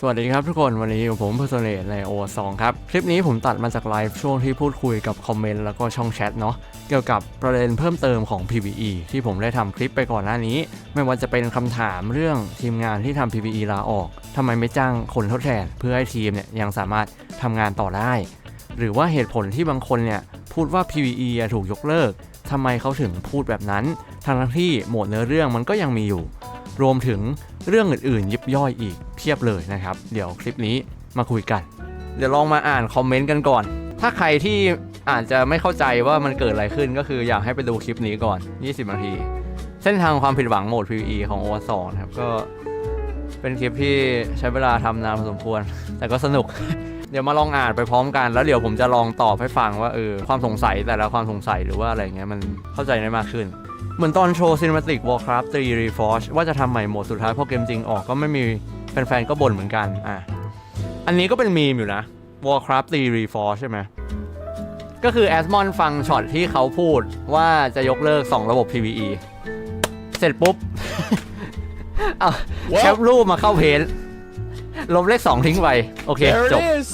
สวัสดีครับทุกคนวันนี้อยู่ผมเพอร์โซเนในโอสองครับ คลิปนี้ผมตัดมาจากไลฟ์ช่วงที่พูดคุยกับคอมเมนต์แล้วก็ช่องแชทเนาะเกี่ยวกับประเด็นเพิ่มเติมของ PVE ที่ผมได้ทำคลิปไปก่อนหน้านี้ ไม่ว่าจะเป็นคำถามเรื่องทีมงานที่ทำ PVE ลาออกทำไมไม่จ้างคนทดแทน เพื่อให้ทีมเนี่ยยังสามารถทำงานต่อได้ หรือว่าเหตุผลที่บางคนเนี่ยพูดว่า PVE ถูกยกเลิกทำไมเขาถึงพูดแบบนั้นทั้งที่โหมดเนื้อเรื่องมันก็ยังมีอยู่ รวมถึง เรื่องอื่นๆ ยิบย่อยอีกเพียบเลยนะครับ เดี๋ยวคลิปนี้มาคุยกัน เดี๋ยวลองมาอ่านคอมเมนต์กันก่อน ถ้าใครที่อาจจะไม่เข้าใจว่ามันเกิดอะไรขึ้นก็คืออยากให้ไปดูคลิปนี้ก่อน 20 นาที เส้นทางความผิดหวังโหมด PVE ของ o อ2นะครับก็เป็นคลิปที่ใช้เวลาทำนานพอสมควร แต่ก็สนุก เดี๋ยวมาลองอ่านไปพร้อมกัน แล้วเดี๋ยวผมจะลองตอบให้ฟังว่าเออความสงสัยแต่ละความสงสัยหรือว่าอะไรเงี้ยมันเข้าใจได้มากขึ้น เหมือนตอนโชว์ Cinematic Warcraft 3 Reforged ว่าจะทำใหม่โหมดสุดท้ายพอเกมจริงออกก็ไม่มีแฟนๆก็บ่นเหมือนกันอะอันนี้ก็เป็นมีมอยู่นะ Warcraft 3 Reforged ใช่ไหมก็คือแอสมอนฟังช็อตที่เขาพูดว่าจะยกเลิก 2 ระบบ PVE เสร็จปุ๊บ เอาแคปรูปมาเข้าเพจลบเลข2ทิ้งไปโอเค There จบ it is.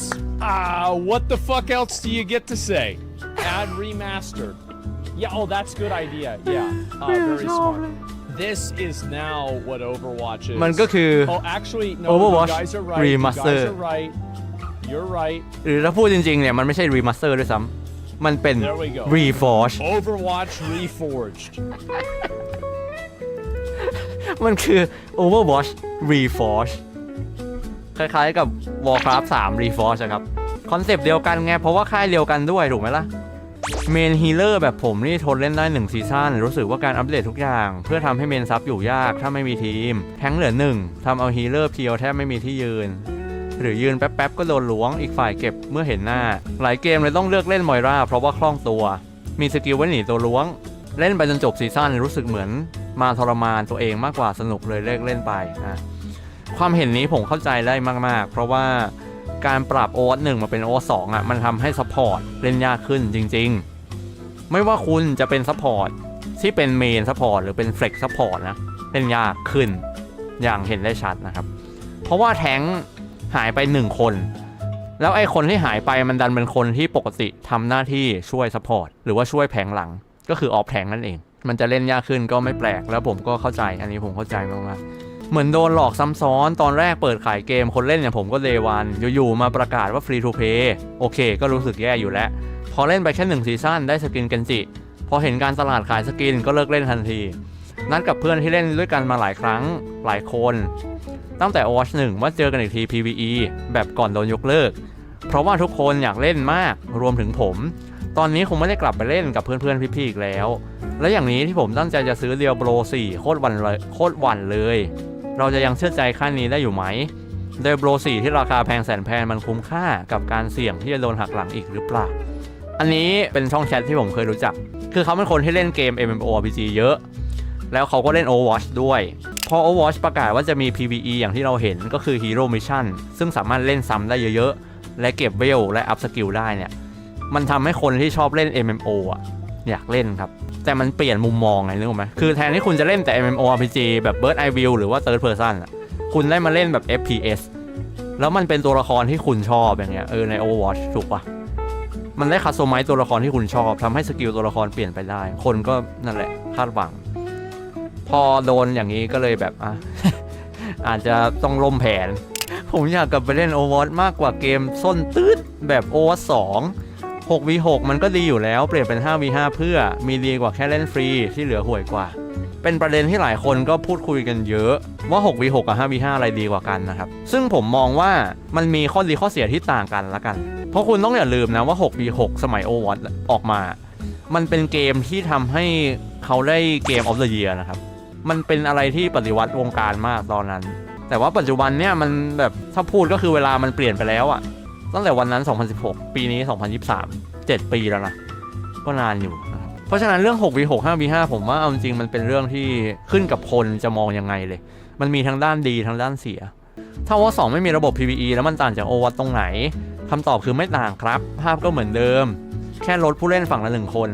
Ah, what the fuck else do you get to say? Add remastered. Yeah, oh, that's good idea. Yeah, uh, very smart. This is now what Overwatch is. มันก็คือ Oh, actually, no. Overwatch you guys are right. Remaster. You guys are right. You're right. หรือถ้าพูดจริงๆเนี่ยมันไม่ใช่รีมาสเตอร์ด้วยซ้ำมันเป็น There we go. Reforge Overwatch Reforged. มันคือ Overwatch Reforge คล้ายๆกับ Warcraft 3 Reforge อะครับ คอนเซปต์เดียวกันไง เพราะว่าค่ายเดียวกันด้วย ถูกไหมล่ะ เมนฮีเลอร์แบบผมนี่ทนเล่นได้ 1 ซีซั่นรู้สึกว่าการอัปเดตทุกอย่าง เพื่อทำให้เมนซับอยู่ยากถ้าไม่มีทีม แทงเหลือหนึ่งทำเอาฮีเลอร์เพียวแทบไม่มีที่ยืน หรือยืนแป๊บๆก็โดนล้วงอีกฝ่ายเก็บเมื่อเห็นหน้า หลายเกมเลยต้องเลือกเล่นมอยราเพราะว่าคล่องตัว มีสกิลไว้หนีตัวล้วง เล่นไปจนจบซีซั่นรู้สึกเหมือนมาทรมานตัวเองมากกว่าสนุกเลยเลิกเล่นไปนะความเห็นนี้ผมเข้าใจได้มากๆ เพราะว่า การปรับโอวัหนึ่งมาเป็นโอวัสองอะมันทำให้ซัพพอร์ตเล่นยากขึ้นจริง ๆ ไม่ว่าคุณจะเป็นซัพพอร์ตที่เป็นเมนซัพพอร์ตหรือเป็นเฟล็กซัพพอร์ตนะเล่นยากขึ้นอย่างเห็นได้ชัดนะครับ เพราะว่าแท้งหายไปหนึ่งคน แล้วไอ้คนที่หายไปมันดันเป็นคนที่ปกติทำหน้าที่ช่วยซัพพอร์ตหรือว่าช่วยแผงหลังก็คือออฟแผงนั่นเอง มันจะเล่นยากขึ้นก็ไม่แปลกแล้วผมก็เข้าใจอันนี้ผมเข้าใจมากๆ เหมือนโดนหลอกซ้ำซ้อนตอนแรกเปิดขายเกมคนเล่นอย่างผมก็เดวันอยู่ๆมาประกาศว่าฟรีทูเพย์โอเค ก็รู้สึกแย่อยู่แล้ว พอเล่นไปแค่หนึ่งซีซั่นได้สกินกันจิ พอเห็นการตลาดขายสกินก็เลิกเล่นทันที นัดกับเพื่อนที่เล่นด้วยกันมาหลายครั้งหลายคน ตั้งแต่ Overwatch 1ว่าเจอกันอีกที PVE แบบก่อนโดนยกเลิก เพราะว่าทุกคนอยากเล่นมากรวมถึงผม ตอนนี้คงไม่ได้กลับไปเล่นกับเพื่อนๆพี่ๆอีกแล้ว และอย่างนี้ที่ผมตั้งใจจะซื้อเรียวโบร4โคตรหวันเลยโคตรหวันเลย เราจะยังเชื่อใจค่ายนี้ได้อยู่ไหมเดโบร4ที่ราคาแพงแสนแพงมันคุ้มค่ากับการเสี่ยงที่จะโดนหักหลังอีกหรือเปล่า อันนี้เป็นช่องแชทที่ผมเคยรู้จัก คือเขาเป็นคนที่เล่นเกม MMORPG เยอะ แล้วเขาก็เล่น Overwatch ด้วยพอ Overwatch ประกาศว่าจะมี PVE อย่างที่เราเห็นก็คือ Hero Mission ซึ่งสามารถเล่นซ้ำได้เยอะๆ และเก็บเวลและอัพสกิลได้เนี่ย มันทำให้คนที่ชอบเล่น MMO อะ อยากเล่นครับ แต่มันเปลี่ยนมุมมองไงนึกออกไหมคือแทนที่คุณจะเล่นแต่ MMORPG แบบ Bird Eye View หรือว่า Third Person อะคุณได้มาเล่นแบบ FPS แล้วมันเป็นตัวละครที่คุณชอบอย่างเงี้ยเออใน Overwatch ถูกปะมันได้คัสโตไมซ์ตัวละครที่คุณชอบทำให้สกิลตัวละครเปลี่ยนไปได้ คนก็นั่นแหละคาดหวัง พอโดนอย่างนี้ก็เลยแบบอะอาจจะต้องล่มแผน ผมอยากกลับไปเล่น Overwatch มากกว่าเกมส้นตืดแบบ Overwatch 2 6v6 มันก็ดีอยู่แล้วเปลี่ยนเป็น 5v5 เพื่อมีดีกว่าแค่เล่นฟรีที่เหลือห่วยกว่า เป็นประเด็นที่หลายคนก็พูดคุยกันเยอะ ว่า 6v6 กับ 5v5 อะไรดีกว่ากันนะครับ ซึ่งผมมองว่ามันมีข้อดีข้อเสียที่ต่างกันละกัน เพราะคุณต้องอย่าลืมนะว่า 6v6 สมัย Overwatch ออกมา มันเป็นเกมที่ทำให้เขาได้เกม of the year นะครับ มันเป็นอะไรที่ปฏิวัติวงการมากตอนนั้น แต่ว่าปัจจุบันเนี่ยมันแบบถ้าพูดก็คือเวลามันเปลี่ยนไปแล้วอะตั้งแต่วันนั้น 2016 ปีนี้ 2023 7 ปีแล้วนะก็นานอยู่นะครับเพราะฉะนั้นเรื่อง 6v6 5v5 ผมว่าเอาจริงมันเป็นเรื่องที่ขึ้นกับคนจะมองยังไงเลย มันมีทั้งด้านดีทั้งด้านเสีย ถ้าว่า 2 ไม่มีระบบ PVE แล้วมันต่างจากโอวัตตรงไหนคำตอบคือไม่ต่างครับ ภาพก็เหมือนเดิม แค่ลดผู้เล่นฝั่งละหนึ่งคน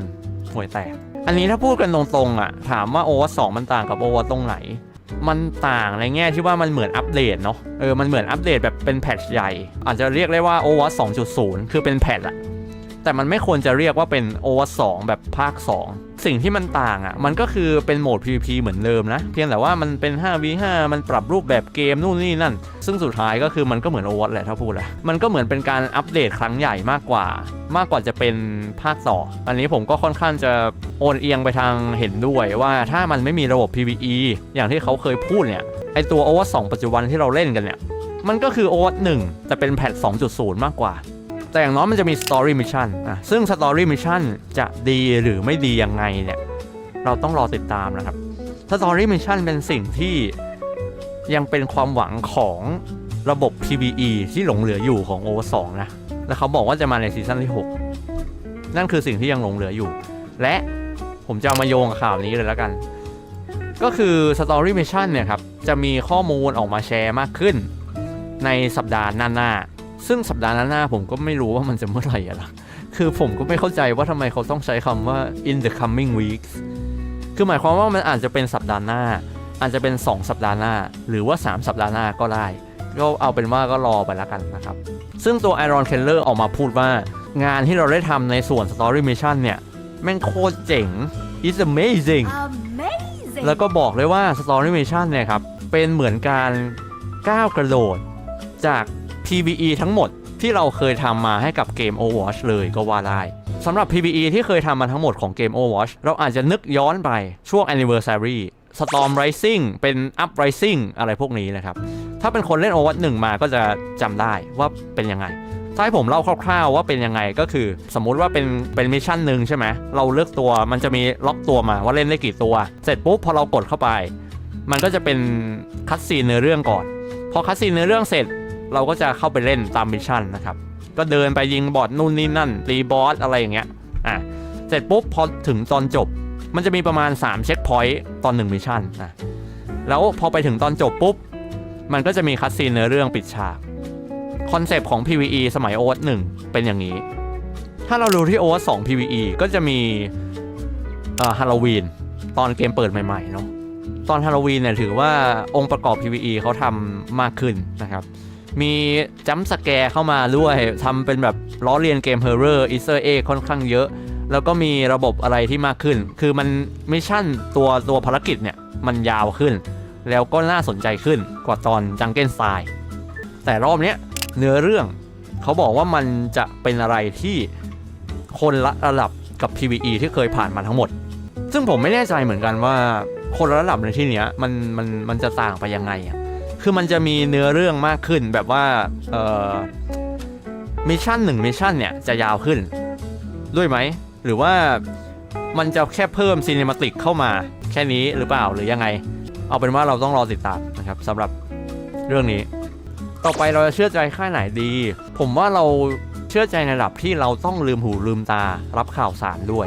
ห่วยแตกอันนี้ถ้าพูดกันตรงๆอะถามว่าโอวัตสองมันต่างกับโอวัตตรงไหน มันต่างในแง่ที่ว่ามันเหมือนอัปเดตเนาะเออมันเหมือนอัปเดตแบบเป็นแพทช์ใหญ่ อาจจะเรียกได้ว่า Overwatch 2.0คือเป็นแพทอะ แต่มันไม่ควรจะเรียกว่าเป็น Overwatch 2แบบภาค 2 สิ่งที่มันต่างอะมันก็คือเป็นโหมด PVP เหมือนเดิมนะ เพียงแต่ว่ามันเป็น 5v5 มันปรับรูปแบบเกมนู่นนี่นั่น ซึ่งสุดท้ายก็คือมันก็เหมือน Overwatch แหละถ้าพูดแหละมันก็เหมือนเป็นการอัปเดตครั้งใหญ่มากกว่า มากกว่าจะเป็นภาคต่อ อันนี้ผมก็ค่อนข้างจะโอนเอียงไปทางเห็นด้วยว่าถ้ามันไม่มีระบบ PVE อย่างที่เขาเคยพูดเนี่ยไอตัว Overwatch 2ปัจจุบันที่เราเล่นกันเนี่ยมันก็คือ Overwatch 1แต่เป็นแพท2.0 มากกว่า แต่อย่างน้อยมันจะมี Story Mission อะซึ่ง Story Mission จะดีหรือไม่ดียังไงเนี่ยเราต้องรอติดตามนะครับ Story Mission เป็นสิ่งที่ยังเป็นความหวังของระบบ PVE ที่หลงเหลืออยู่ของ O2 นะ แล้วเขาบอกว่าจะมาในซีซั่นที่ 6 นั่นคือสิ่งที่ยังหลงเหลืออยู่ และผมจะามาโยงข่าวนี้เลยแล้วกัน ก็คือ Story Mission เนี่ยครับ จะมีข้อมูลออกมาแชร์มากขึ้น ในสัปดาห์หน้าๆ ซึ่งสัปดาห์หน้าๆผมก็ไม่รู้ว่ามันจะเมื่อไหร่อะล่ะ คือผมก็ไม่เข้าใจว่าทำไมเขาต้องใช้คำว่า in the coming weeks คือหมายความว่ามันอาจจะเป็นสัปดาห์หน้า อาจจะเป็น 2 สัปดาห์หน้า หรือว่า 3 สัปดาห์หน้าก็ได้ ก็เอาเป็นว่าก็รอไปแล้วกันนะครับ ซึ่งตัว Iron Keller ออกมาพูดว่างานที่เราได้ทำในส่วน Story Mission เนี่ย แม่งโคตรเจ๋ง it's amazing Amazing. แล้วก็บอกเลยว่า Story Mission เนี่ยครับ เป็นเหมือนการก้าวกระโดดจาก PVE ทั้งหมดที่เราเคยทำมาให้กับเกม Overwatch เลยก็ว่าได้สำหรับ PVE ที่เคยทำมาทั้งหมดของเกม Overwatch เราอาจจะนึกย้อนไปช่วง Anniversary Storm Rising เป็น Uprising อะไรพวกนี้นะครับ ถ้าเป็นคนเล่น Overwatch 1 มาก็จะจำได้ว่าเป็นยังไงถ้าให้ผมเล่าคร่าวๆว่าเป็นยังไงก็คือ สมมุติว่าเป็นเป็นมิชชั่นหนึ่งใช่ไหมเราเลือกตัวมันจะมีล็อกตัวมาว่าเล่นได้กี่ตัว เสร็จปุ๊บพอเรากดเข้าไป มันก็จะเป็นคัดซีนเนื้อเรื่องก่อน พอคัดซีนเนื้อเรื่องเสร็จ เราก็จะเข้าไปเล่นตามมิชชั่นนะครับ ก็เดินไปยิงบอทนู่นนี่นั่นรีบอสอะไรอย่างเงี้ยอะเสร็จปุ๊บพอถึงตอนจบ มันจะมีประมาณ 3 เช็คพอยต์ตอน1มิชชั่นนะแล้วพอไปถึงตอนจบปุ๊บ มันก็จะมีคัดซีนเนื้อเรื่องปิดฉากคอนเซปต์ของ PVE สมัย OS 1เป็นอย่างนี้ ถ้าเราดูที่ OS 2 PVE ก็จะมีเอ่อฮาโลวีนตอนเกมเปิดใหม่ๆเนาะตอนฮาโลวีนเนี่ยถือว่าองค์ประกอบ PVE เขาทำมากขึ้นนะครับ มีจัมสแกร์เข้ามาด้วยทำเป็นแบบล้อเลียนเกมเฮอร์เรอร์อีสเตอร์เอค่อนข้างเยอะ แล้วก็มีระบบอะไรที่มากขึ้น คือมันมิชชั่นตัวตัวภารกิจเนี่ย มันยาวขึ้น แล้วก็น่าสนใจขึ้นกว่าตอนจังเก้นทรายแต่รอบเนี้ยเนื้อเรื่องเขาบอกว่ามันจะเป็นอะไรที่คนละระดับกับ PVE ที่เคยผ่านมาทั้งหมด ซึ่งผมไม่แน่ใจเหมือนกันว่าคนละระดับในที่เนี้ยมันมันมันจะต่างไปยังไงอะ คือมันจะมีเนื้อเรื่องมากขึ้นแบบว่าเอ่อมิชชั่นหนึ่งมิชชั่นเนี่ยจะยาวขึ้น ด้วยไหม หรือว่ามันจะแค่เพิ่มซีนิมาติกเข้ามาแค่นี้หรือเปล่าหรือยังไง เอาเป็นว่าเราต้องรอติดตามนะครับสำหรับเรื่องนี้ ต่อไปเราจะเชื่อใจค่ายไหนดี ผมว่าเราเชื่อใจในระดับที่เราต้องลืมหูลืมตารับข่าวสารด้วย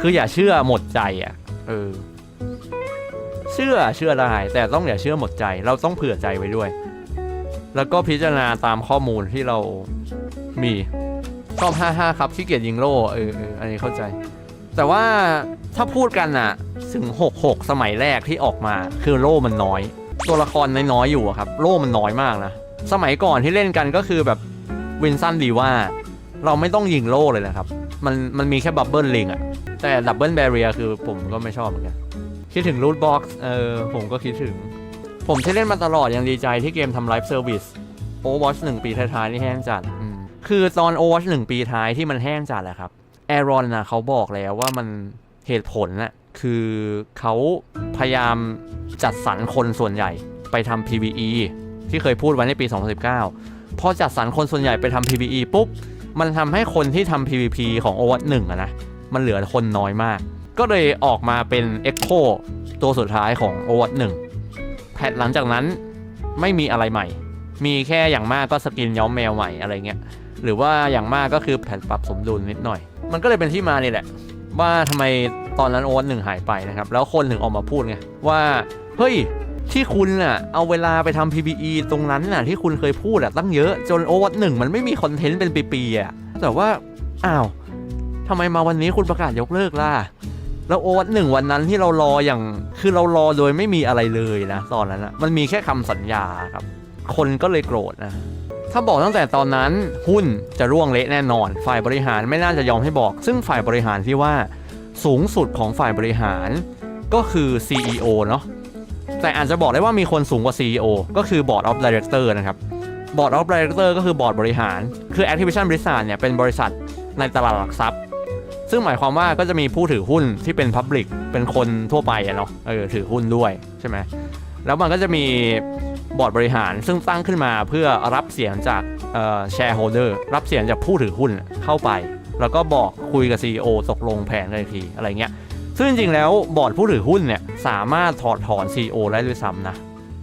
คืออย่าเชื่อหมดใจอะเออ ชื่อเชื่อได้ แต่ต้องอย่าเชื่อหมดใจ เราต้องเผื่อใจไว้ด้วย แล้วก็พิจารณาตามข้อมูลที่เรามีชอบ55 ครับขี้เกียจยิงโล่เออเอออันนี้เข้าใจ แต่ว่าถ้าพูดกันอะถึง 66 สมัยแรกที่ออกมาคือโล่มันน้อย ตัวละครน้อยๆอยู่ครับ โล่มันน้อยมากนะสมัยก่อนที่เล่นกันก็คือแบบวินสันดีว่า เราไม่ต้องยิงโล่เลยนะครับ มันมันมีแค่บับเบิลลิงอะแต่ดับเบิลแบเรียคือผมก็ไม่ชอบเหมือนกัน คิดถึงรูทบ็อกซ์เออผมก็คิดถึง ผมที่เล่นมาตลอดยังดีใจที่เกมทำไลฟ์เซอร์วิส Overwatch 1ปีท้ายๆนี่แห้งจัดอืมคือตอน Overwatch 1ปีท้ายที่มันแห้งจัดแหละครับแอรอนนะเขาบอกแล้วว่ามันเหตุผลน่ะคือเขาพยายามจัดสรรคนส่วนใหญ่ไปทำ PVE ที่เคยพูดไว้ในปี 2019 พอจัดสรรคนส่วนใหญ่ไปทำ PVE ปุ๊บ มันทำให้คนที่ทำ PVP ของ Overwatch 1อะนะ มันเหลือคนน้อยมาก ก็เลยออกมาเป็น Echo ตัวสุดท้ายของ Overwatch 1แพทหลังจากนั้นไม่มีอะไรใหม่ มีแค่อย่างมากก็สกินย้อมแมวใหม่อะไรเงี้ย หรือว่าอย่างมากก็คือแผ่นปรับสมดุลนิดหน่อย มันก็เลยเป็นที่มานี่แหละ ว่าทำไมตอนนั้นโอวัตหนึ่งหายไปนะครับ แล้วคนถึงออกมาพูดไงว่าเฮ้ยที่คุณน่ะเอาเวลาไปทำ PVE ตรงนั้นน่ะที่คุณเคยพูดอะตั้งเยอะจนโอวัตหนึ่งมันไม่มีคอนเทนต์เป็นปีๆอะแต่ว่าอ้าวทำไมมาวันนี้คุณประกาศยกเลิกล่ะ แล้วโอ๊ตหนึ่งวันนั้นที่เรารออย่างคือเรารอโดยไม่มีอะไรเลยนะตอนนั้นนะมันมีแค่คำสัญญาครับ คนก็เลยโกรธนะถ้าบอกตั้งแต่ตอนนั้นหุ้นจะร่วงเละแน่นอน ฝ่ายบริหารไม่น่าจะยอมให้บอก ซึ่งฝ่ายบริหารที่ว่าสูงสุดของฝ่ายบริหารก็คือ CEO เนาะแต่อาจจะบอกได้ว่ามีคนสูงกว่า CEO ก็คือ Board of Director นะครับ Board of Director ก็คือบอร์ดบริหาร คือ Activision Blizzard เนี่ยเป็นบริษัทในตลาดหลักทรัพย์ ซึ่งหมายความว่าก็จะมีผู้ถือหุ้นที่เป็น Public เป็นคนทั่วไปอะเนาะเออถือหุ้นด้วยใช่ไหมแล้วมันก็จะมีบอร์ดบริหารซึ่งตั้งขึ้นมาเพื่อรับเสียงจากเอ่อ shareholder รับเสียงจากผู้ถือหุ้นเข้าไป แล้วก็บอกคุยกับ CEO ตกลงแผนกันทีอะไรเงี้ยซึ่งจริงๆแล้วบอร์ดผู้ถือหุ้นเนี่ยสามารถถอดถอน CEO ได้ด้วยซ้ำนะ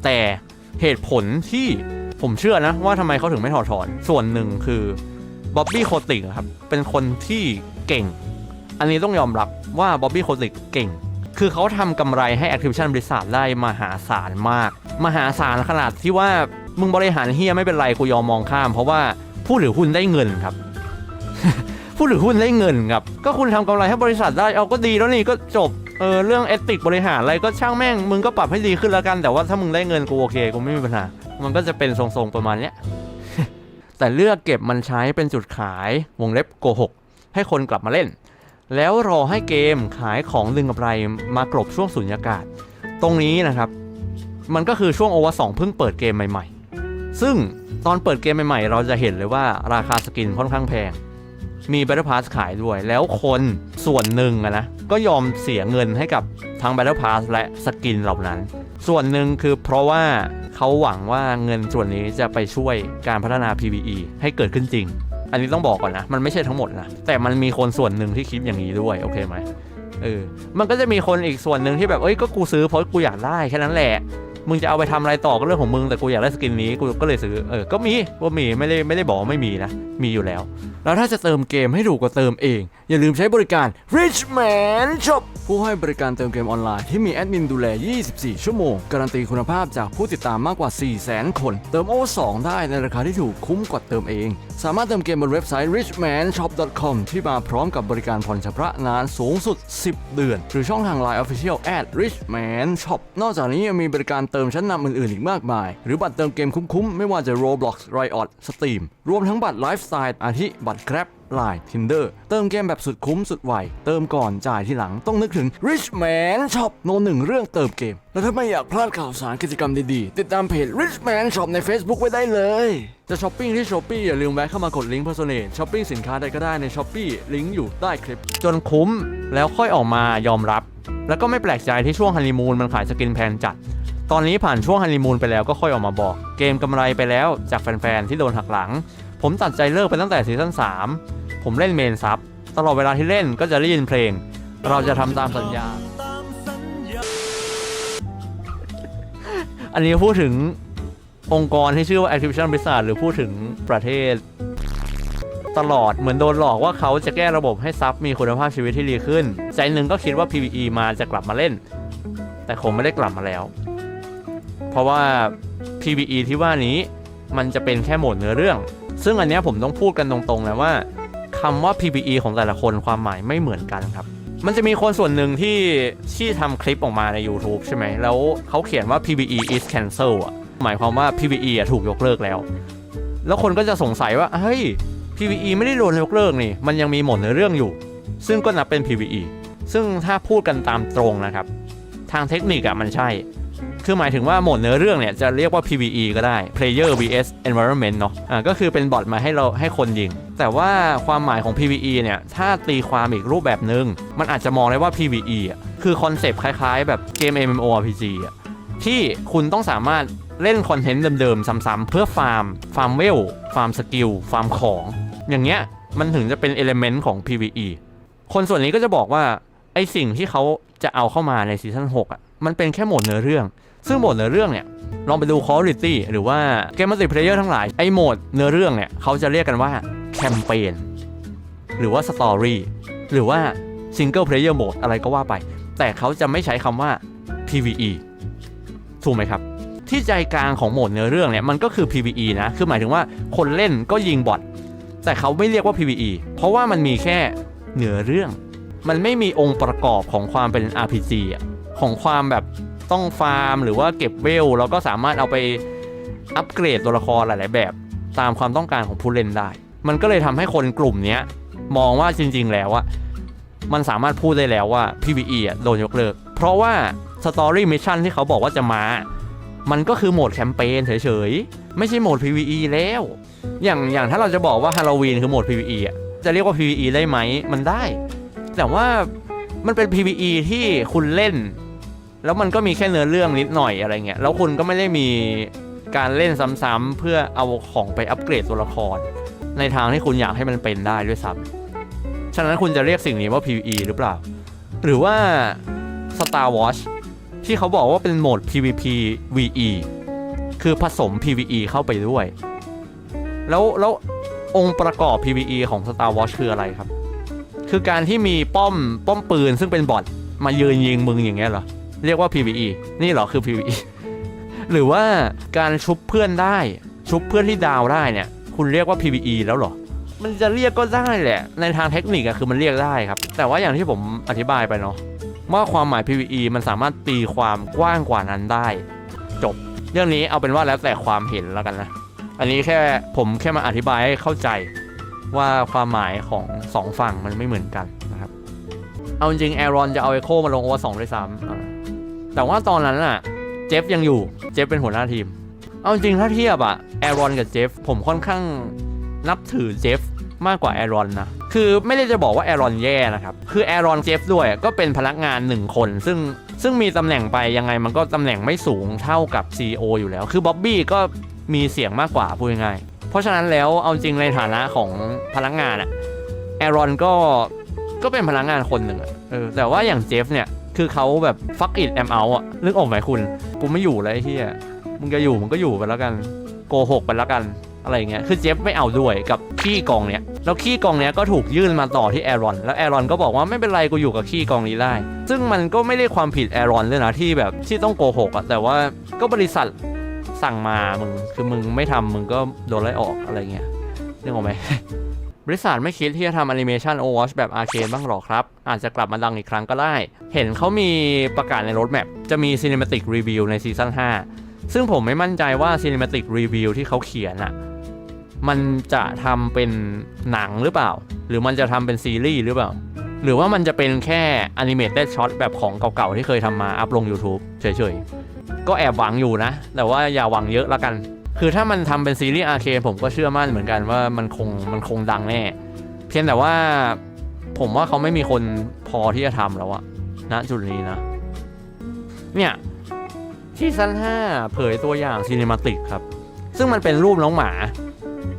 แต่เหตุผลที่ผมเชื่อนะว่าทำไมเขาถึงไม่ถอดถอน ส่วนหนึ่งคือบ๊อบบี้โคติกครับเป็นคนที่เก่ง อันนี้ต้องยอมรับว่าบ๊อบบี้โคติกเก่ง คือเขาทำกำไรให้ Activision Blizzard ได้มหาศาลมาก มหาศาลขนาดที่ว่ามึงบริหารเฮียไม่เป็นไรกูยอมมองข้าม เพราะว่าผู้ถือหุ้นได้เงินครับ ผู้ถือหุ้นได้เงินครับ ก็คุณทำกำไรให้บริษัทได้เอาก็ดีแล้วนี่ก็จบเออเรื่องเอติกบริหารอะไรก็ช่างแม่งมึงก็ปรับให้ดีขึ้นแล้วกัน แต่ว่าถ้ามึงได้เงินกูโอเคกูไม่มีปัญหามันก็จะเป็นทรงๆประมาณเนี้ยแต่เลือกเก็บมันใช้เป็นจุดขาย วงเล็บโกหกให้คนกลับมาเล่น แล้วรอให้เกมขายของดึงกำไรมากรบช่วงสุญญากาศ ตรงนี้นะครับ มันก็คือช่วงโอวาสองเพิ่งเปิดเกมใหม่ๆ ซึ่งตอนเปิดเกมใหม่ๆ เราจะเห็นเลยว่าราคาสกินค่อนข้างแพง มี Battle Pass ขายด้วย แล้วคนส่วนหนึ่งนะ ก็ยอมเสียเงินให้กับทั้ง Battle Pass และสกินเหล่านั้น ส่วนหนึ่งคือเพราะว่าเขาหวังว่าเงินส่วนนี้จะไปช่วยการพัฒนา PVE ให้เกิดขึ้นจริง อันนี้ต้องบอกก่อนนะ มันไม่ใช่ทั้งหมดนะ แต่มันมีคนส่วนหนึ่งที่คิดอย่างนี้ด้วย โอเคไหมเออ มันก็จะมีคนอีกส่วนหนึ่งที่แบบ เอ้ย ก็กูซื้อเพราะกูอยากได้แค่นั้นแหละ มึงจะเอาไปทำอะไรต่อก็เรื่องของมึงแต่กูอยากได้สกินนี้กูก็เลยซื้อเออก็มีว่ามีไม่ได้ไม่ได้บอกไม่มีนะ มีอยู่แล้ว แล้วถ้าจะเติมเกมให้ถูกกว่าเติมเอง อย่าลืมใช้บริการ Richman Shop ผู้ให้บริการเติมเกมออนไลน์ที่มีแอดมินดูแล 24 ชั่วโมง การันตีคุณภาพจากผู้ติดตามมากกว่า 400,000 คน เติมโอ2ได้ในราคาที่ถูกคุ้มกว่าเติมเอง สามารถเติมเกมบนเว็บไซต์ richmanshop.com ที่มาพร้อมกับบริการผ่อนชำระนานสูงสุด 10 เดือน หรือช่องทาง Line Official at richman shop นอกจากนี้ยังมีบริการเติมชั้นนำอื่นๆอีกมากมาย หรือบัตรเติมเกมคุ้มๆ ไม่ว่าจะ Roblox Riot Steam รวมทั้งบัตร Lifestyle อาทิบัตร Grab Line Tinder เติมเกมแบบสุดคุ้มสุดไว เติมก่อนจ่ายทีหลังต้องนึกถึง Richman Shop โนหนึ่งเรื่องเติมเกม แล้วถ้าไม่อยากพลาดข่าวสารกิจกรรมดีๆ ติดตามเพจ Richman Shop ใน Facebook ไว้ได้เลย จะช้อปปิ้งที่ Shopee อย่าลืมแวะเข้ามากดลิงก์ Personate ช้อปปิ้งสินค้าใดก็ได้ใน Shopee ลิงก์อยู่ใต้คลิป จนคุ้มแล้วค่อยออกมายอมรับ แล้วก็ไม่แปลกใจที่ช่วงฮันนีมูนมันขายสกินแพงจัด ตอนนี้ผ่านช่วงฮันนีมูนไปแล้วก็ค่อยออกมาบอก เกมกำไรไปแล้วจากแฟนๆที่โดนหักหลัง ผมตัดใจเลิกไปตั้งแต่ซีซั่น3 ผมเล่นเมนซับตลอดเวลาที่เล่นก็จะได้ยินเพลง เราจะทำตามสัญญา อันนี้พูดถึงองค์กรที่ชื่อว่า Activision Blizzard หรือพูดถึงประเทศ ตลอดเหมือนโดนหลอกว่าเขาจะแก้ระบบให้ซับมีคุณภาพชีวิตที่ดีขึ้น ใจหนึ่งก็คิดว่า PVE มาจะกลับมาเล่น แต่คงไม่ได้กลับมาแล้ว เพราะว่า PVE ที่ว่านี้มันจะเป็นแค่โหมดเนื้อเรื่อง ซึ่งอันนี้ผมต้องพูดกันตรงๆนะว่าคำว่า PVE ของแต่ละคนความหมายไม่เหมือนกันครับมันจะมีคนส่วนหนึ่งที่ที่ทำคลิปออกมาใน YouTube ใช่ไหม แล้วเขาเขียนว่า PVE is cancel อะ หมายความว่า PVE อะถูกยกเลิกแล้ว แล้วคนก็จะสงสัยว่า เฮ้ย PVE ไม่ได้โดนยกเลิกนี่ มันยังมีโหมดในเรื่องอยู่ ซึ่งก็นับเป็น PVE ซึ่งถ้าพูดกันตามตรงนะครับ ทางเทคนิคอะมันใช่ คือหมายถึงว่าโหมดเนื้อเรื่องเนี่ยจะเรียกว่า PVE ก็ได้ Player vs Environment เนาะอ่าก็คือเป็นบอทมาให้เราให้คนยิง แต่ว่าความหมายของ PVE เนี่ยถ้าตีความอีกรูปแบบหนึ่งมันอาจจะมองได้ว่า PVE อะคือคอนเซปต์คล้ายๆ แบบเกม MMORPG อะที่คุณต้องสามารถเล่นคอนเทนต์เดิมๆ ซ้ำๆเพื่อฟาร์ม ฟาร์มเวล ฟาร์มสกิล ฟาร์มของ อย่างเงี้ย มันถึงจะเป็นเอลเมนต์ของ PVE คนส่วนนี้ก็จะบอกว่า ไอสิ่งที่เขาจะเอาเข้ามาในซีซั่น6อะ มันเป็นแค่โหมดเนื้อเรื่อง ซึ่งโหมดเนื้อเรื่องเนี่ยลองไปดู Call of Duty หรือว่าเกมมัลติเพลเยอร์ทั้งหลาย ไอโหมดเนื้อเรื่องเนี่ยเขาจะเรียกกันว่าแคมเปญหรือว่าสตอรี่หรือว่าซิงเกิลเพลเยอร์โหมดอะไรก็ว่าไป แต่เขาจะไม่ใช้คำว่า PVE ถูกไหมครับ ที่ใจกลางของโหมดเนื้อเรื่องเนี่ยมันก็คือ PVE นะ คือหมายถึงว่าคนเล่นก็ยิงบอทแต่เขาไม่เรียกว่า PVE เพราะว่ามันมีแค่เนื้อเรื่อง มันไม่มีองค์ประกอบของความเป็น RPG ของความแบบ ต้องฟาร์มหรือว่าเก็บเวลแล้วก็สามารถเอาไปอัปเกรดตัวละครหลาย ๆ แบบตามความต้องการของผู้เล่นได้ มันก็เลยทำให้คนกลุ่มเนี้มองว่าจริง ๆ แล้วอะมันสามารถพูดได้แล้วว่า PVE อะโดนยกเลิก เพราะว่า Story Mission ที่เขาบอกว่าจะมา มันก็คือโหมดแคมเปญเฉย ๆ ไม่ใช่โหมด PVE แล้ว อย่างอย่างถ้าเราจะบอกว่าฮาโลวีนคือโหมด PVE อะจะเรียกว่า PVE ได้ไหม มันได้ แต่ว่ามันเป็น PVE ที่คุณเล่น แล้วมันก็มีแค่เนื้อเรื่องนิดหน่อยอะไรเงี้ยแล้วคุณก็ไม่ได้มีการเล่นซ้ำๆเพื่อเอาของไปอัปเกรดตัวละคร ในทางที่คุณอยากให้มันเป็นได้ด้วยซ้ำฉะนั้นคุณจะเรียกสิ่งนี้ว่า PVE หรือเปล่า หรือว่า Star Watch ที่เขาบอกว่าเป็นโหมด PVP VE คือผสม PVE เข้าไปด้วย แล้วแล้วองค์ประกอบ PVE ของ Star Watch คืออะไรครับ คือการที่มีป้อมป้อมปืนซึ่งเป็นบอทมายืนยิงมึงอย่างเงี้ยเหรอ เรียกว่า PVE นี่เหรอคือ PVE หรือว่าการชุบเพื่อนได้ ชุบเพื่อนที่ดาวได้เนี่ยคุณเรียกว่า PVE แล้วหรอ มันจะเรียกก็ได้แหละ ในทางเทคนิคอะคือมันเรียกได้ครับ แต่ว่าอย่างที่ผมอธิบายไปเนาะว่าความหมาย PVE มันสามารถตีความกว้างกว่านั้นได้ จบ เรื่องนี้เอาเป็นว่าแล้วแต่ความเห็นแล้วกันนะ อันนี้แค่ผมแค่มาอธิบายให้เข้าใจว่าความหมายของสองฝั่งมันไม่เหมือนกันนะครับ เอาจริงแอรอนจะเอาไอโคมาลงโอวสองด้วยซ้ำ แต่ว่าตอนนั้นน่ะ เจฟยังอยู่ เจฟเป็นหัวหน้าทีม เอาจริงถ้าเทียบอะแอรอนกับเจฟผมค่อนข้างนับถือเจฟมากกว่าแอรอนนะ คือไม่ได้จะบอกว่าแอรอนแย่นะครับ คือแอรอนเจฟด้วยก็เป็นพนักงานหนึ่งคน ซึ่งซึ่งมีตำแหน่งไปยังไงมันก็ตำแหน่งไม่สูงเท่ากับ CEO อยู่แล้ว คือบ๊อบบี้ก็มีเสียงมากกว่าพูดง่ายเพราะฉะนั้นแล้วเอาจริงในฐานะของพนักงานอะแอรอนก็ก็เป็นพนักงานคนหนึ่งอะเออแต่ว่าอย่างเจฟเนี่ย คือเขาแบบ fuck it am out อะนึกออกไหมคุณ กูไม่อยู่แล้วไอ้เหี้ยมึงจะอยู่มึงก็อยู่ไปแล้วกัน โกหกไปแล้วกัน อะไรอย่างเงี้ย คือเจฟไม่เอาด้วยกับขี้กองเนี้ย แล้วขี้กองเนี้ยก็ถูกยื่นมาต่อที่แอรอน แล้วแอรอนก็บอกว่าไม่เป็นไรกูอยู่กับขี้กองนี้ได้ ซึ่งมันก็ไม่ได้ความผิดแอรอนด้วยนะที่แบบที่ต้องโกหกอะแต่ว่าก็บริษัทสั่งมา มึง คือมึงไม่ทำมึงก็โดนไล่ออกอะไรเงี้ยนึกออกไหม บริษัทไม่คิดที่จะทำแอนิเมชันโอวอชแบบอาร์เคนบ้างหรอครับ อาจจะกลับมาดังอีกครั้งก็ได้ เห็นเขามีประกาศในรถแมพจะมี Cinematic Review ในซีซั่น5 ซึ่งผมไม่มั่นใจว่า Cinematic Review ที่เขาเขียนอะมันจะทำเป็นหนังหรือเปล่า หรือมันจะทำเป็นซีรีส์หรือเปล่า หรือว่ามันจะเป็นแค่อนิเม d ได้ช็อตแบบของเก่าๆที่เคยทำมาอัพลง YouTube เฉยๆ ก็แอบหวังอยู่นะ แต่ว่าอย่าหวังเยอะละกัน คือถ้ามันทำเป็นซีรีส์อาร์เคผมก็เชื่อมั่นเหมือนกันว่ามันคงมันคงดังแน่ เพียงแต่ว่าผมว่าเขาไม่มีคนพอที่จะทำแล้วอะณจุดนี้นะ เนี่ย ที่ซัน5เผยตัวอย่างซีนิมาติกครับ ซึ่งมันเป็นรูปน้องหมา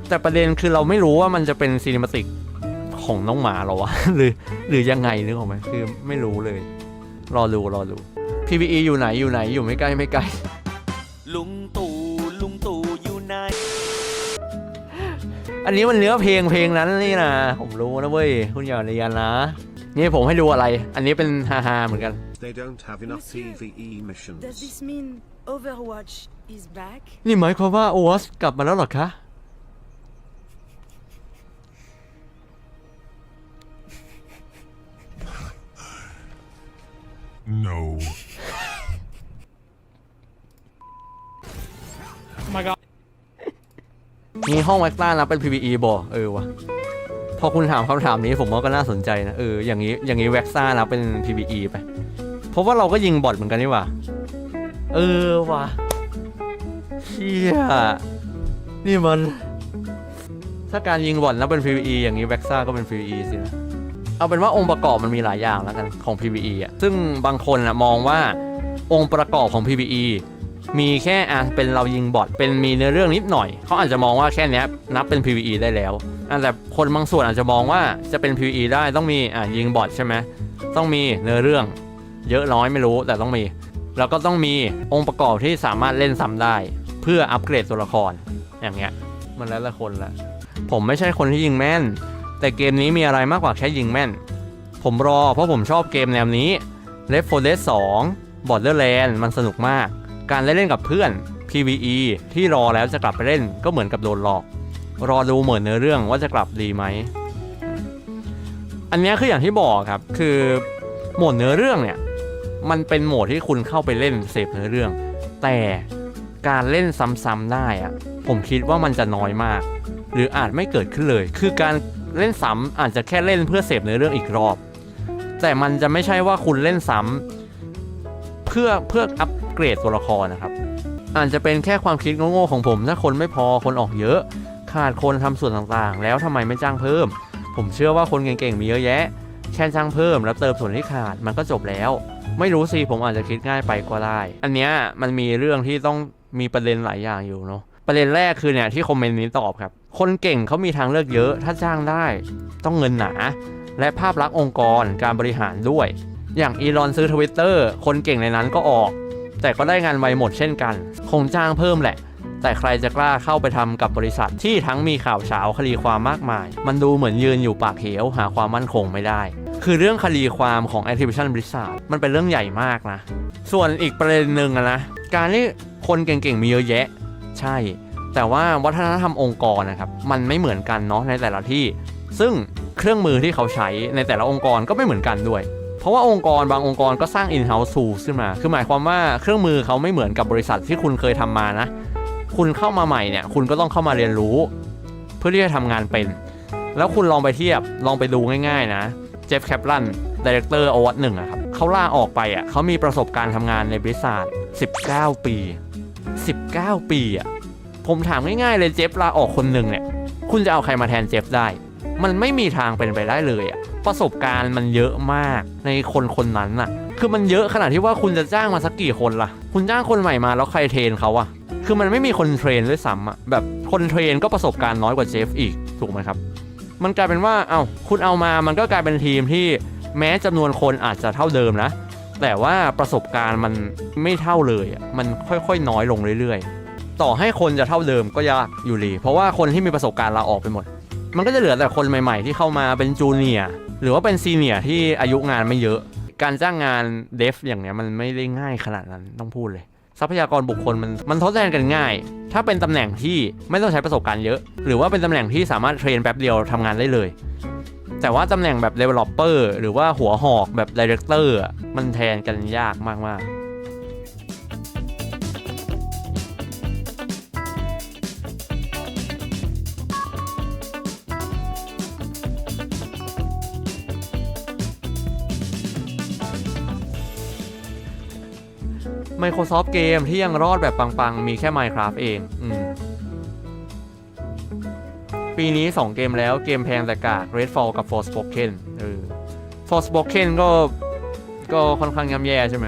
แต่ประเด็นคือเราไม่รู้ว่ามันจะเป็นซีนิมาติกของน้องหมาหรอวะหรือหรือยังไงนึกออกไหมคือไม่รู้เลย รอดูรอดู PVE อยู่ไหนอยู่ไหนอยู่ไม่ใกล้ไม่ไกลลุงตู่ อันนี้มันเนื้อเพลงเพลงนั้นนี่นะผมรู้นะเว้ยคุณอย่าเรียนนะนี่ผมให้ดูอะไร อันนี้เป็นฮาฮาๆเหมือนกัน They don't have enough Monsieur, PvE missions. Does this mean Overwatch is back? นี่หมายความว่าโอวอสกลับมาแล้วเหรอคะ มีห้องแว็กต้านะเป็น PVE บ่เออวะพอคุณถามคำถามนี้ผมว่าก็น่าสนใจนะเอออย่างนี้อย่างนี้แว็กซ่านะเป็น PVE ไป เพราะว่าเราก็ยิงบอทเหมือนกันนี่หว่าเออวะเชี่ยนี่มัน ถ้าการยิงบอทแล้วเป็น PVE อย่างนี้แว็กซ่าก็เป็น PVE สินะเอาเป็นว่าองค์ประกอบมันมีหลายอย่างแล้วกันของ PVE อะซึ่งบางคนอะมองว่าองค์ประกอบของ PVE มีแค่อะเป็นเรายิงบอทเป็นมีเนื้อเรื่องนิดหน่อย เขาอาจจะมองว่าแค่นี้นับเป็น PVE ได้แล้วแต่คนบางส่วนอาจจะมองว่าจะเป็น PVE ได้ต้องมีอะยิงบอทใช่ไหมต้องมีเนื้อเรื่อง เยอะน้อยไม่รู้แต่ต้องมี แล้วก็ต้องมีองค์ประกอบที่สามารถเล่นซ้ำได้ เพื่ออัปเกรดตัวละครอย่างเงี้ยมันแล้วแต่คนละผมไม่ใช่คนที่ยิงแม่น แต่เกมนี้มีอะไรมากกว่าแค่ยิงแม่น ผมรอเพราะผมชอบเกมแนวนี้ Left 4 Dead 2 borderland มันสนุกมาก การได้เล่นกับเพื่อน PVE ที่รอแล้วจะกลับไปเล่นก็เหมือนกับโดนหลอก รอดูเหมือนเนื้อเรื่องว่าจะกลับดีไหม อันนี้คืออย่างที่บอกครับ คือโหมดเนื้อเรื่องเนี่ย มันเป็นโหมดที่คุณเข้าไปเล่นเสพเนื้อเรื่อง แต่การเล่นซ้ำๆได้อะผมคิดว่ามันจะน้อยมาก หรืออาจไม่เกิดขึ้นเลย คือการเล่นซ้ำอาจจะแค่เล่นเพื่อเสพเนื้อเรื่องอีกรอบ แต่มันจะไม่ใช่ว่าคุณเล่นซ้ำเพื่อเพื่ออัป เกรดตัวละครนะครับอาจจะเป็นแค่ความคิดโง่ๆของผม ถ้าคนไม่พอคนออกเยอะ ขาดคนทำส่วนต่างๆ แล้วทำไมไม่จ้างเพิ่ม ผมเชื่อว่าคนเก่งๆมีเยอะแยะแค่จ้างเพิ่มแล้วเติมส่วนที่ขาดมันก็จบแล้ว ไม่รู้สิผมอาจจะคิดง่ายไปก็ได้ อันเนี้ยมันมีเรื่องที่ต้องมีประเด็นหลายอย่างอยู่เนาะประเด็นแรกคือเนี่ยที่คอมเมนต์นี้ตอบครับ คนเก่งเขามีทางเลือกเยอะ ถ้าจ้างได้ ต้องเงินหนา และภาพลักษณ์องค์กรการบริหารด้วย อย่างอีลอนซื้อทวิตเตอร์คนเก่งในนั้นก็ออก แต่ก็ได้งานไวหมดเช่นกัน คงจ้างเพิ่มแหละ แต่ใครจะกล้าเข้าไปทำกับบริษัทที่ทั้งมีข่าวเช้าคดีความมากมาย มันดูเหมือนยืนอยู่ปากเหวหาความมั่นคงไม่ได้ คือเรื่องคดีความของ Activision Blizzard มันเป็นเรื่องใหญ่มากนะ ส่วนอีกประเด็นหนึ่งนะ การที่คนเก่งๆมีเยอะแยะ ใช่ แต่ว่าวัฒนธรรมองค์กรนะครับ มันไม่เหมือนกันเนาะในแต่ละที่ ซึ่งเครื่องมือที่เขาใช้ในแต่ละองค์กรก็ไม่เหมือนกันด้วย ราะว่าองค์กรบางองค์กรก็สร้าง in-house tools ขึ้นมา คือหมายความว่าเครื่องมือเขาไม่เหมือนกับบริษัทที่คุณเคยทำมานะ คุณเข้ามาใหม่เนี่ย คุณก็ต้องเข้ามาเรียนรู้ เพื่อที่จะทำงานเป็น แล้วคุณลองไปเทียบ ลองไปดูง่ายๆนะ เจฟแคปลันดีเรคเตอร์อวัตหนึ่งอะครับเขาล่าออกไปอะเขามีประสบการณ์ทำงานในบริษัท 19 ปี 19 ปีอะผมถามง่ายๆเลยเจฟลาออกคนหนึ่งเนี่ย คุณจะเอาใครมาแทนเจฟได้ มันไม่มีทางเป็นไปได้เลยอะ ประสบการณ์มันเยอะมากในคนคนนั้นอะคือมันเยอะขนาดที่ว่าคุณจะจ้างมาสักกี่คนล่ะ คุณจ้างคนใหม่มาแล้วใครเทรนเขาอะคือมันไม่มีคนเทรนด้วยซ้ำอะแบบคนเทรนก็ประสบการณ์น้อยกว่าเจฟอีกถูกไหมครับ มันกลายเป็นว่าเอา้าคุณเอามามันก็กลายเป็นทีมที่แม้จำนวนคนอาจจะเท่าเดิมนะ แต่ว่าประสบการณ์มันไม่เท่าเลยอะมันค่อยๆ น้อยลงเรื่อยๆ ต่อให้คนจะเท่าเดิมก็ยากอยู่ดีเพราะว่าคนที่มีประสบการณ์ลาออกไปหมด มันก็จะเหลือแต่คนใหม่ ๆ ที่เข้ามาเป็นจูเนียร์ หรือว่าเป็นซีเนียร์ที่อายุงานไม่เยอะ การจ้างงานเดฟอย่างเนี้ยมันไม่ได้ง่ายขนาดนั้นต้องพูดเลย ทรัพยากรบุคคลมันมันทดแทนกันง่าย ถ้าเป็นตำแหน่งที่ไม่ต้องใช้ประสบการณ์เยอะ หรือว่าเป็นตำแหน่งที่สามารถเทรนแป๊บเดียวทำงานได้เลย แต่ว่าตำแหน่งแบบ developer หรือว่าหัวหอกแบบ director อะมันแทนกันยากมากๆ Microsoft เกมที่ยังรอดแบบปังๆ มีแค่ Minecraft เองอืมปีนี้ 2 เกมแล้วเกมแพงแต่กาก Redfall กับ Forspoken เออ Forspoken ก็ก็ค่อนข้างย่ำแย่ใช่ไหม